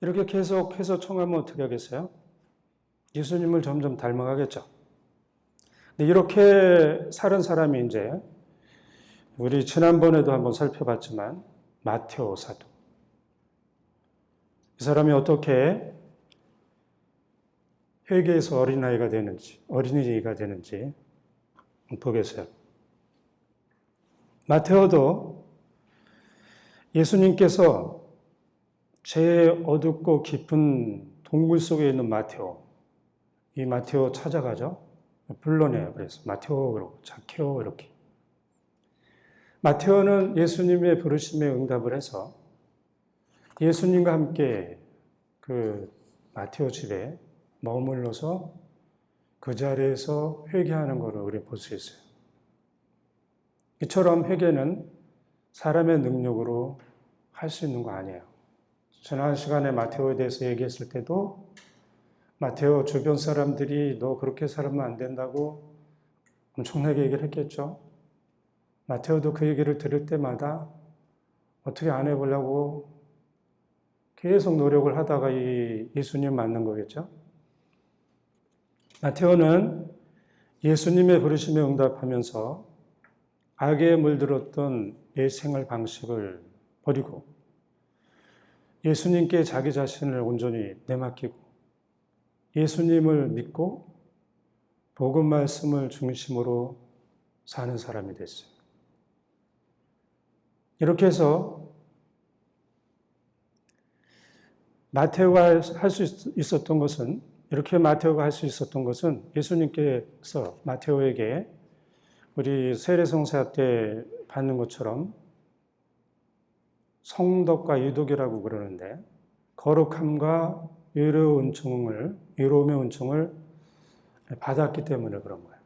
이렇게 계속해서 청하면 어떻게 하겠어요? 예수님을 점점 닮아가겠죠. 근데 이렇게 사는 사람이 이제 우리 지난번에도 한번 살펴봤지만 마테오 사도. 이 사람이 어떻게 회개에서 어린아이가 되는지, 어린이가 되는지 보겠어요. 마테오도 예수님께서 제일 어둡고 깊은 동굴 속에 있는 마테오, 이 마테오 찾아가죠. 불러내요. 그래서 마테오 그러고 자케오 이렇게. 마테오는 예수님의 부르심에 응답을 해서 예수님과 함께 그 마테오 집에 머물러서 그 자리에서 회개하는 것을 우리 볼 수 있어요. 이처럼 회개는 사람의 능력으로 할 수 있는 거 아니에요. 지난 시간에 마테오에 대해서 얘기했을 때도 마테오 주변 사람들이 너 그렇게 살면 안 된다고 엄청나게 얘기를 했겠죠. 마테오도 그 얘기를 들을 때마다 어떻게 안 해보려고 계속 노력을 하다가 이 예수님 만난 거겠죠. 마테오는 예수님의 부르심에 응답하면서 악에 물들었던 옛 생활 방식을 버리고 예수님께 자기 자신을 온전히 내맡기고 예수님을 믿고 복음 말씀을 중심으로 사는 사람이 됐어요. 이렇게 해서 마테오가 할 수 있었던 것은 이렇게 마테오가 할 수 있었던 것은 예수님께서 마테오에게 우리 세례성사 때 받는 것처럼 성덕과 유독이라고 그러는데 거룩함과 의로의 은총을 의로움의 은총을 받았기 때문에 그런 거예요.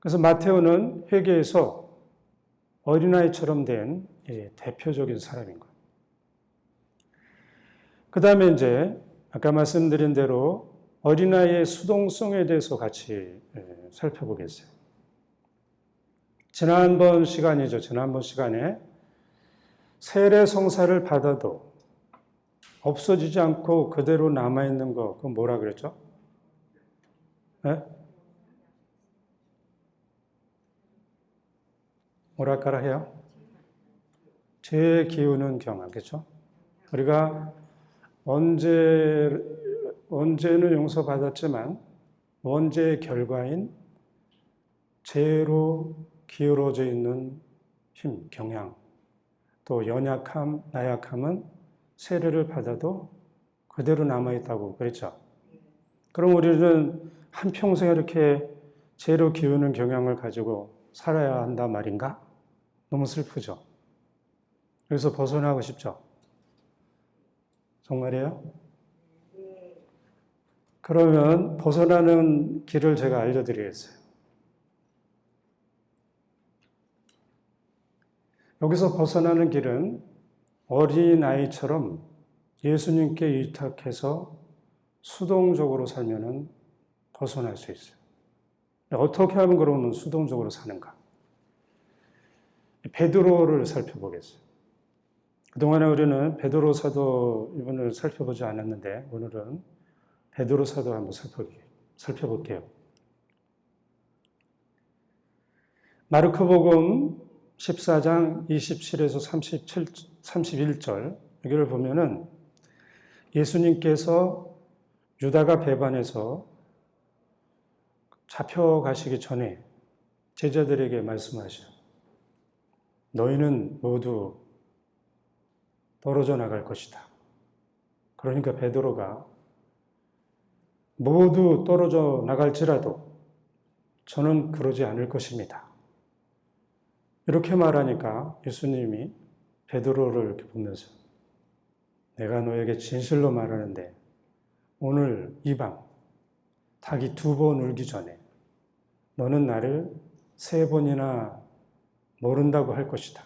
그래서 마테오는 회개에서 어린아이처럼 된 대표적인 사람인 거예요. 그 다음에 이제 아까 말씀드린 대로 어린아이의 수동성에 대해서 같이 살펴보겠어요. 지난번 시간이죠. 지난번 시간에 세례 성사를 받아도 없어지지 않고 그대로 남아있는 거, 그건 뭐라 그랬죠? 네? 뭐랄까라 해요? 제 기우는 경험, 그렇죠? 우리가 언제, 언제는 용서받았지만 원죄의 결과인 죄로 기울어져 있는 힘, 경향, 또 연약함, 나약함은 세례를 받아도 그대로 남아있다고 그랬죠. 그럼 우리는 한평생 이렇게 죄로 기우는 경향을 가지고 살아야 한단 말인가? 너무 슬프죠. 여기서 벗어나고 싶죠. 정말이에요? 그러면 벗어나는 길을 제가 알려드리겠어요. 여기서 벗어나는 길은 어린아이처럼 예수님께 의탁해서 수동적으로 살면은 벗어날 수 있어요. 어떻게 하면 그러면 수동적으로 사는가? 베드로를 살펴보겠어요. 그동안에 우리는 베드로 사도 이분을 살펴보지 않았는데 오늘은 베드로 사도 한번 살펴볼게요. 마르코복음 14장 27에서 37, 31절 여기를 보면은 예수님께서 유다가 배반해서 잡혀가시기 전에 제자들에게 말씀하셔. 너희는 모두 떨어져 나갈 것이다. 그러니까 베드로가 모두 떨어져 나갈지라도 저는 그러지 않을 것입니다. 이렇게 말하니까 예수님이 베드로를 이렇게 보면서 내가 너에게 진실로 말하는데 오늘 이방 닭이 두 번 울기 전에 너는 나를 세 번이나 모른다고 할 것이다.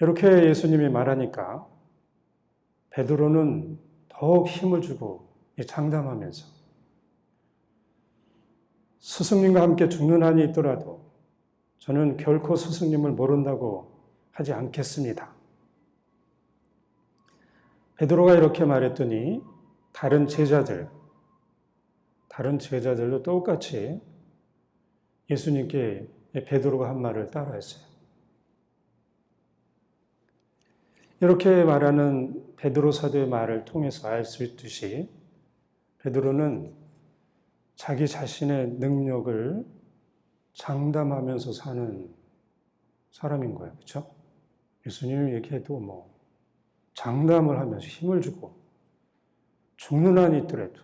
이렇게 예수님이 말하니까 베드로는 더욱 힘을 주고 장담하면서 스승님과 함께 죽는 한이 있더라도 저는 결코 스승님을 모른다고 하지 않겠습니다. 베드로가 이렇게 말했더니 다른 제자들, 다른 제자들도 똑같이 예수님께 베드로가 한 말을 따라했어요. 이렇게 말하는 베드로 사도의 말을 통해서 알 수 있듯이 베드로는 자기 자신의 능력을 장담하면서 사는 사람인 거예요. 그렇죠? 예수님 얘기해도 뭐 장담을 하면서 힘을 주고 죽는 한이 있더라도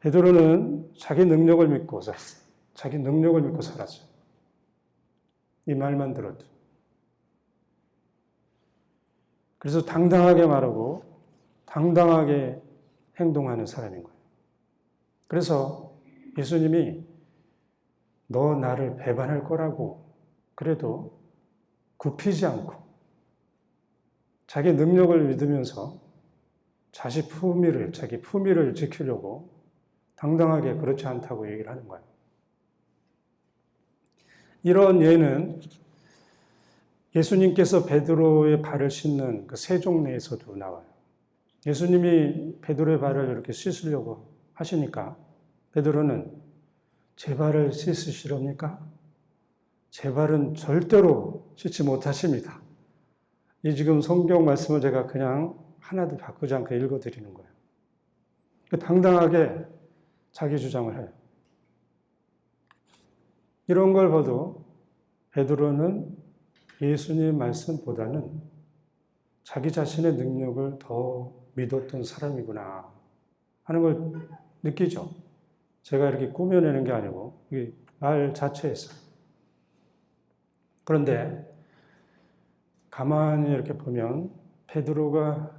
베드로는 자기 능력을 믿고 살았어요. 자기 능력을 믿고 살았어요. 이 말만 들어도. 그래서 당당하게 말하고 당당하게 행동하는 사람인 거예요. 그래서 예수님이 너 나를 배반할 거라고 그래도 굽히지 않고 자기 능력을 믿으면서 자기 품위를, 자기 품위를 지키려고 당당하게 그렇지 않다고 얘기를 하는 거예요. 이런 예는 예수님께서 베드로의 발을 씻는 그 세종내에서도 나와요. 예수님이 베드로의 발을 이렇게 씻으려고 하시니까 베드로는 제 발을 씻으시렵니까? 제 발은 절대로 씻지 못하십니다. 이 지금 성경 말씀을 제가 그냥 하나도 바꾸지 않고 읽어드리는 거예요. 당당하게 자기 주장을 해요. 이런 걸 봐도 베드로는 예수님 말씀보다는 자기 자신의 능력을 더 믿었던 사람이구나 하는 걸 느끼죠. 제가 이렇게 꾸며내는 게 아니고 말 자체에서. 그런데 가만히 이렇게 보면 베드로가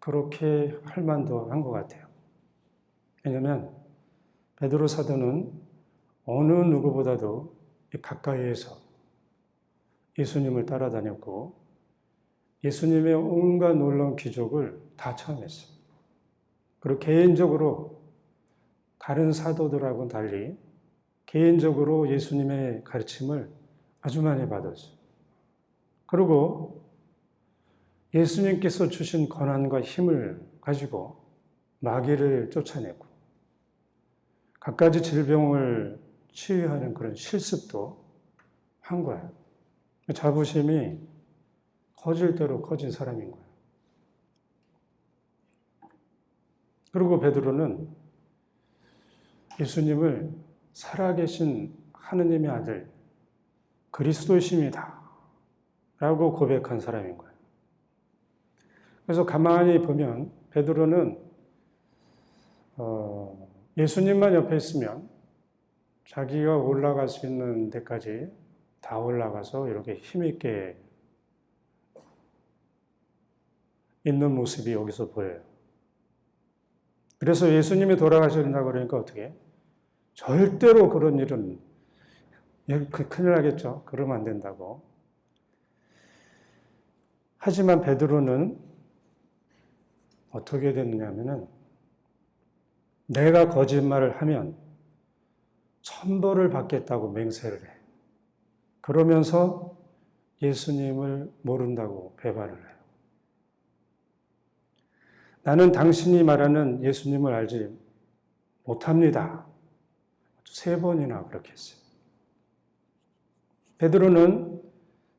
그렇게 할 만도 한 것 같아요. 왜냐하면 베드로 사도는 어느 누구보다도 가까이에서 예수님을 따라다녔고 예수님의 온갖 놀라운 기적을 다 체험했어요. 그리고 개인적으로 다른 사도들하고는 달리 개인적으로 예수님의 가르침을 아주 많이 받았어요. 그리고 예수님께서 주신 권한과 힘을 가지고 마귀를 쫓아내고 갖가지 질병을 치유하는 그런 실습도 한 거예요. 자부심이 커질 대로 커진 사람인 거예요. 그리고 베드로는 예수님을 살아계신 하느님의 아들 그리스도이십니다. 라고 고백한 사람인 거예요. 그래서 가만히 보면 베드로는 어, 예수님만 옆에 있으면 자기가 올라갈 수 있는 데까지 다 올라가서 이렇게 힘있게 있는 모습이 여기서 보여요. 그래서 예수님이 돌아가신다 그러니까 어떻게? 절대로 그런 일은 그 큰일 나겠죠. 그러면 안 된다고. 하지만 베드로는 어떻게 됐느냐면은 내가 거짓말을 하면 천벌을 받겠다고 맹세를 해. 그러면서 예수님을 모른다고 배반을 해요. 나는 당신이 말하는 예수님을 알지 못합니다. 세 번이나 그렇게 했어요. 베드로는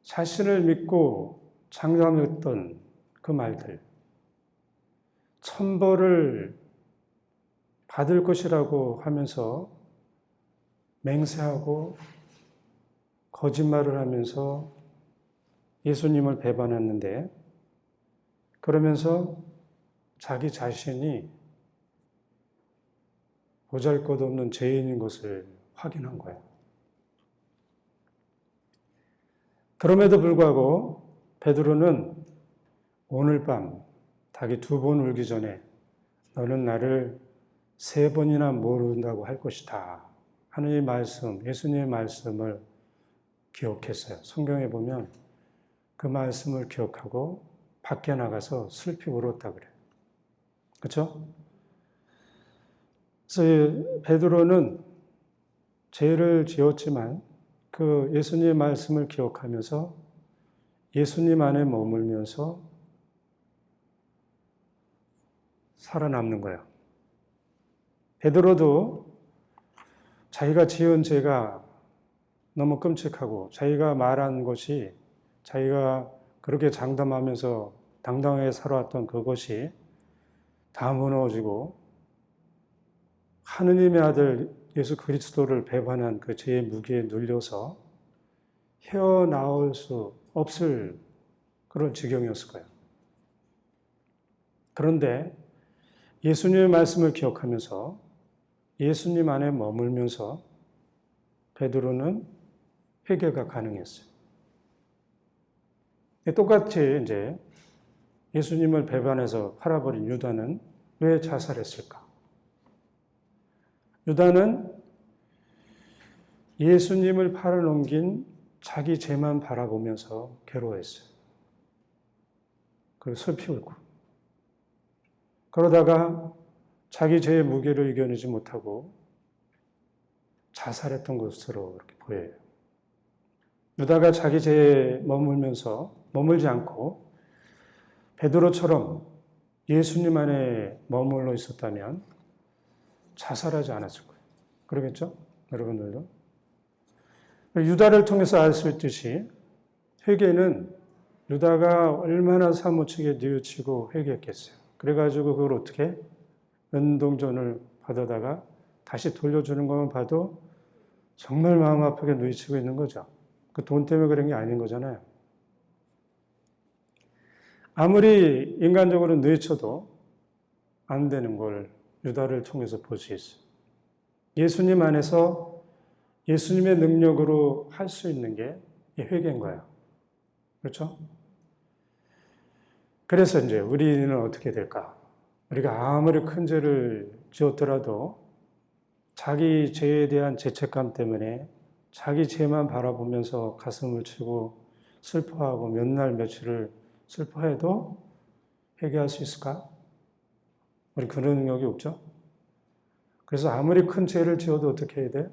자신을 믿고 장담했던 그 말들, 천벌을 받을 것이라고 하면서 맹세하고 거짓말을 하면서 예수님을 배반했는데 그러면서 자기 자신이 보잘 것 없는 죄인인 것을 확인한 거예요. 그럼에도 불구하고 베드로는 오늘 밤 닭이 두 번 울기 전에 너는 나를 세 번이나 모른다고 할 것이다. 하느님의 말씀, 예수님의 말씀을 기억했어요. 성경에 보면 그 말씀을 기억하고 밖에 나가서 슬피 울었다 그래요. 그렇죠? 그래서 베드로는 죄를 지었지만 그 예수님의 말씀을 기억하면서 예수님 안에 머물면서 살아남는 거예요. 베드로도 자기가 지은 죄가 너무 끔찍하고 자기가 말한 것이 자기가 그렇게 장담하면서 당당하게 살아왔던 그것이 다 무너지고 하느님의 아들 예수 그리스도를 배반한 그 죄의 무게에 눌려서 헤어나올 수 없을 그런 지경이었을 거예요. 그런데 예수님의 말씀을 기억하면서 예수님 안에 머물면서 베드로는 회개가 가능했어요. 똑같이 이제 예수님을 배반해서 팔아버린 유다는 왜 자살했을까? 유다는 예수님을 팔아넘긴 자기 죄만 바라보면서 괴로워했어요. 그리고 슬피 울고. 그러다가 자기 죄의 무게를 이겨내지 못하고 자살했던 것으로 이렇게 보여요. 유다가 자기 죄에 머물면서 머물지 않고 베드로처럼 예수님 안에 머물러 있었다면 자살하지 않았을 거예요. 그러겠죠? 여러분들도. 유다를 통해서 알 수 있듯이 회개는 유다가 얼마나 사무치게 뉘우치고 회개했겠어요. 그래가지고 그걸 어떻게 은동전을 받아다가 다시 돌려주는 것만 봐도 정말 마음 아프게 누이치고 있는 거죠. 그 돈 때문에 그런 게 아닌 거잖아요. 아무리 인간적으로 누이쳐도 안 되는 걸 유다를 통해서 볼 수 있어요. 예수님 안에서 예수님의 능력으로 할 수 있는 게 회개인 거예요. 그렇죠? 그래서 이제 우리는 어떻게 될까? 우리가 아무리 큰 죄를 지었더라도 자기 죄에 대한 죄책감 때문에 자기 죄만 바라보면서 가슴을 치고 슬퍼하고 몇 날 며칠을 슬퍼해도 회개할 수 있을까? 우리 그런 능력이 없죠? 그래서 아무리 큰 죄를 지어도 어떻게 해야 돼?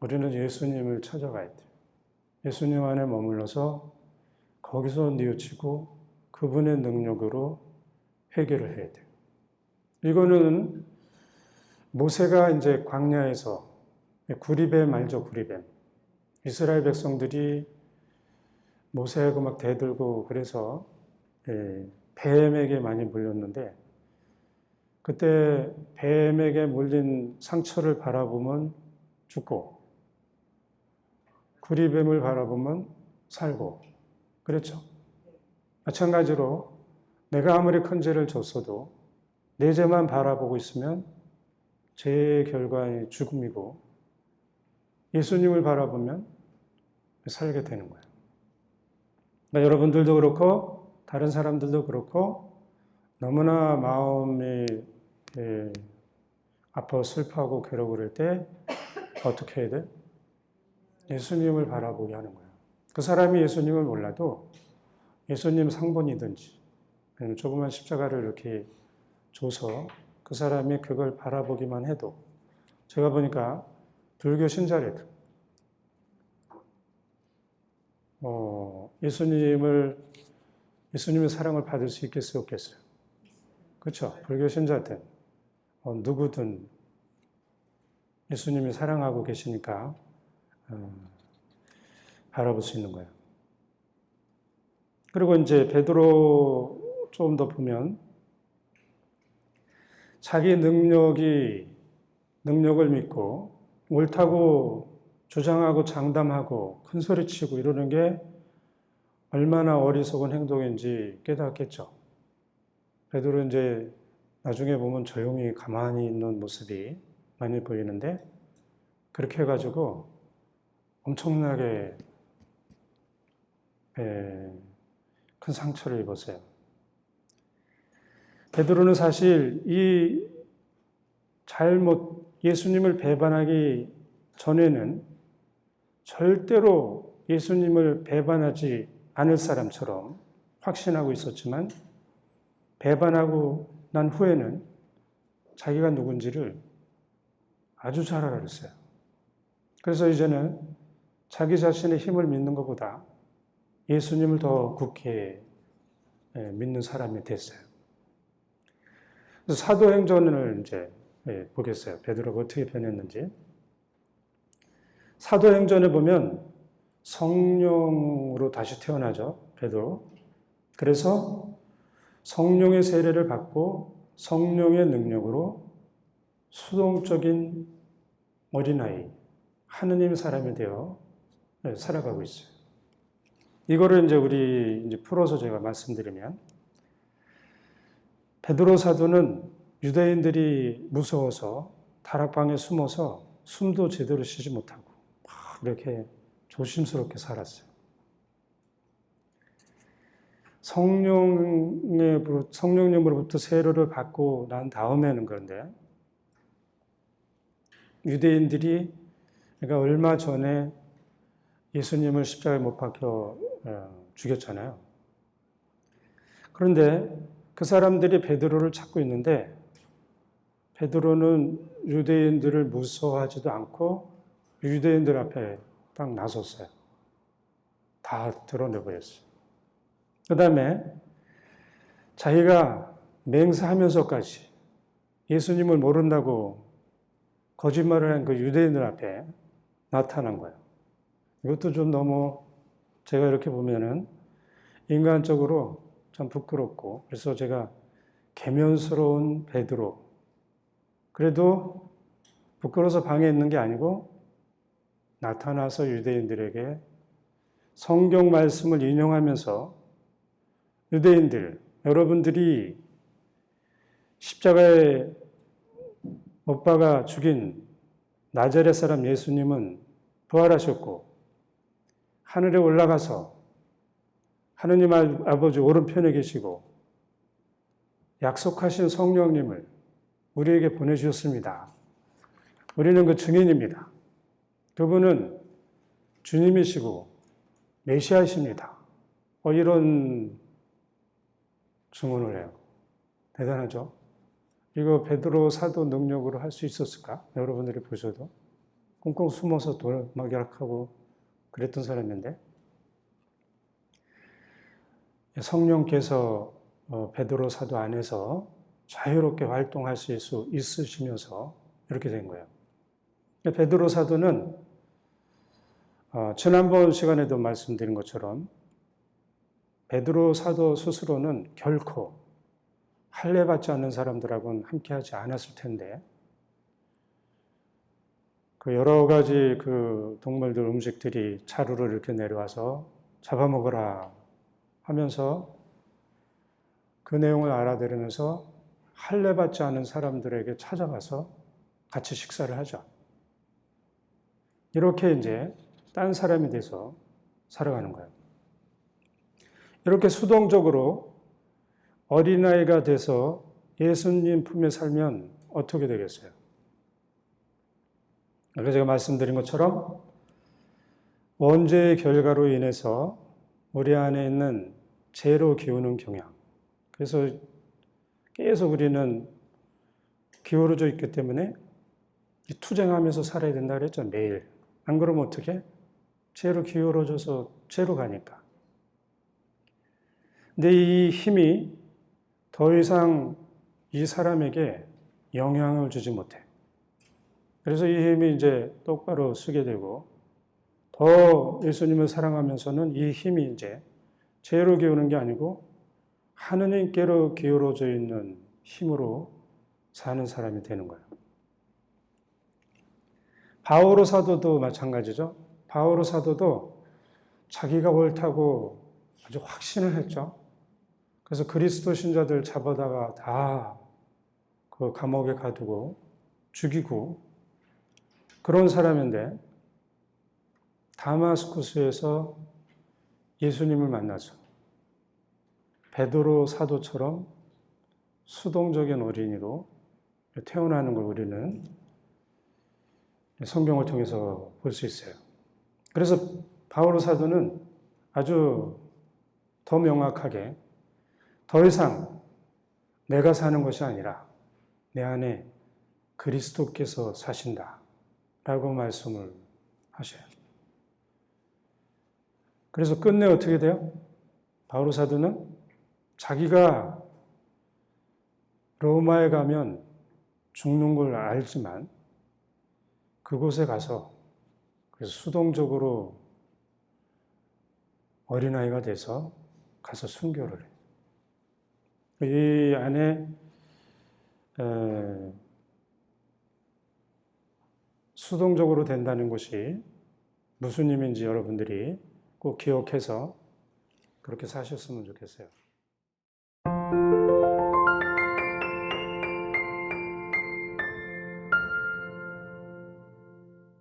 우리는 예수님을 찾아가야 돼. 예수님 안에 머물러서 거기서 뉘우치고 그분의 능력으로 회개를 해야 돼. 이거는 모세가 이제 광야에서 구리뱀 말죠, 구리뱀. 이스라엘 백성들이 모세하고 막 대들고 그래서 예, 뱀에게 많이 물렸는데 그때 뱀에게 물린 상처를 바라보면 죽고 구리뱀을 바라보면 살고 그렇죠. 마찬가지로 내가 아무리 큰 죄를 졌어도 내 죄만 바라보고 있으면 죄의 결과는 죽음이고 예수님을 바라보면 살게 되는 거예요. 그러니까 여러분들도 그렇고 다른 사람들도 그렇고 너무나 마음이 예, 아파 슬퍼하고 괴로워 그럴 때 어떻게 해야 돼? 예수님을 바라보게 하는 거예요. 그 사람이 예수님을 몰라도 예수님 상본이든지 아니면 조그만 십자가를 이렇게 줘서 그 사람이 그걸 바라보기만 해도 제가 보니까 불교 신자래도 어, 예수님을 예수님의 사랑을 받을 수 있겠어요, 없겠어요? 그렇죠. 불교 신자들 어, 누구든 예수님이 사랑하고 계시니까 어, 바라볼 수 있는 거예요. 그리고 이제 베드로 조금 더 보면 자기 능력이 능력을 믿고 옳다고 주장하고 장담하고 큰 소리 치고 이러는 게 얼마나 어리석은 행동인지 깨닫겠죠. 베드로 이제 나중에 보면 조용히 가만히 있는 모습이 많이 보이는데 그렇게 해가지고 엄청나게 큰 상처를 입었어요. 베드로는 사실 이 잘못 예수님을 배반하기 전에는 절대로 예수님을 배반하지 않을 사람처럼 확신하고 있었지만 배반하고 난 후에는 자기가 누군지를 아주 잘 알았어요. 그래서 이제는 자기 자신의 힘을 믿는 것보다 예수님을 더 굳게 예, 믿는 사람이 됐어요. 사도행전을 이제 예, 보겠어요. 베드로가 어떻게 변했는지. 사도행전에 보면 성령으로 다시 태어나죠. 베드로. 그래서 성령의 세례를 받고 성령의 능력으로 수동적인 어린아이, 하느님 사람이 되어 네, 살아가고 있어요. 이거를 이제 우리 이제 풀어서 제가 말씀드리면 베드로 사도는 유대인들이 무서워서 다락방에 숨어서 숨도 제대로 쉬지 못하고 막 이렇게 조심스럽게 살았어요. 성령의 성령님으로부터 세례를 받고 난 다음에는 그런데 유대인들이 그러니까 얼마 전에 예수님을 십자가에 못 박혀 어, 죽였잖아요. 그런데 그 사람들이 베드로를 찾고 있는데 베드로는 유대인들을 무서워하지도 않고 유대인들 앞에 딱 나섰어요. 다 드러내버렸어요. 그 다음에 자기가 맹세하면서까지 예수님을 모른다고 거짓말을 한 그 유대인들 앞에 나타난 거예요. 이것도 좀 너무 제가 이렇게 보면은 인간적으로 참 부끄럽고 그래서 제가 개면스러운 베드로 그래도 부끄러워서 방에 있는 게 아니고 나타나서 유대인들에게 성경 말씀을 인용하면서 유대인들 여러분들이 십자가에 못 박아 죽인 나자렛 사람 예수님은 부활하셨고 하늘에 올라가서 하느님 아버지 오른편에 계시고 약속하신 성령님을 우리에게 보내주셨습니다. 우리는 그 증인입니다. 그분은 주님이시고 메시아이십니다. 어, 이런 증언을 해요. 대단하죠? 이거 베드로 사도 능력으로 할 수 있었을까? 여러분들이 보셔도 꽁꽁 숨어서 돌막약하고 그랬던 사람인데 성령께서 어, 베드로 사도 안에서 자유롭게 활동할 수 있으시면서 이렇게 된 거예요. 베드로 사도는 어, 지난번 시간에도 말씀드린 것처럼 베드로 사도 스스로는 결코 할례받지 않는 사람들하고는 함께하지 않았을 텐데 그 여러 가지 그 동물들 음식들이 차루를 이렇게 내려와서 잡아먹어라 하면서 그 내용을 알아들으면서 할례받지 않은 사람들에게 찾아가서 같이 식사를 하죠. 이렇게 이제 딴 사람이 돼서 살아가는 거예요. 이렇게 수동적으로 어린아이가 돼서 예수님 품에 살면 어떻게 되겠어요? 아까 제가 말씀드린 것처럼 원죄의 결과로 인해서 우리 안에 있는 죄로 기우는 경향. 그래서 계속 우리는 기울어져 있기 때문에 투쟁하면서 살아야 된다 그랬죠, 매일. 안 그러면 어떻게? 죄로 기울어져서 죄로 가니까. 근데 이 힘이 더 이상 이 사람에게 영향을 주지 못해. 그래서 이 힘이 이제 똑바로 쓰게 되고 더 예수님을 사랑하면서는 이 힘이 이제 죄로 기우는 게 아니고 하느님께로 기울어져 있는 힘으로 사는 사람이 되는 거예요. 바오로 사도도 마찬가지죠. 바오로 사도도 자기가 옳다고 아주 확신을 했죠. 그래서 그리스도 신자들 잡아다가 다 그 감옥에 가두고 죽이고 그런 사람인데 다마스쿠스에서 예수님을 만나서 베드로 사도처럼 수동적인 어린이로 태어나는 걸 우리는 성경을 통해서 볼 수 있어요. 그래서 바오로 사도는 아주 더 명확하게 더 이상 내가 사는 것이 아니라 내 안에 그리스도께서 사신다. 라고 말씀을 하셔요. 그래서 끝내 어떻게 돼요? 바오로 사도는 자기가 로마에 가면 죽는 걸 알지만 그곳에 가서 그래서 수동적으로 어린아이가 돼서 가서 순교를 해요. 이 안에 에, 수동적으로 된다는 것이 무슨 의미인지 여러분들이 꼭 기억해서 그렇게 사셨으면 좋겠어요.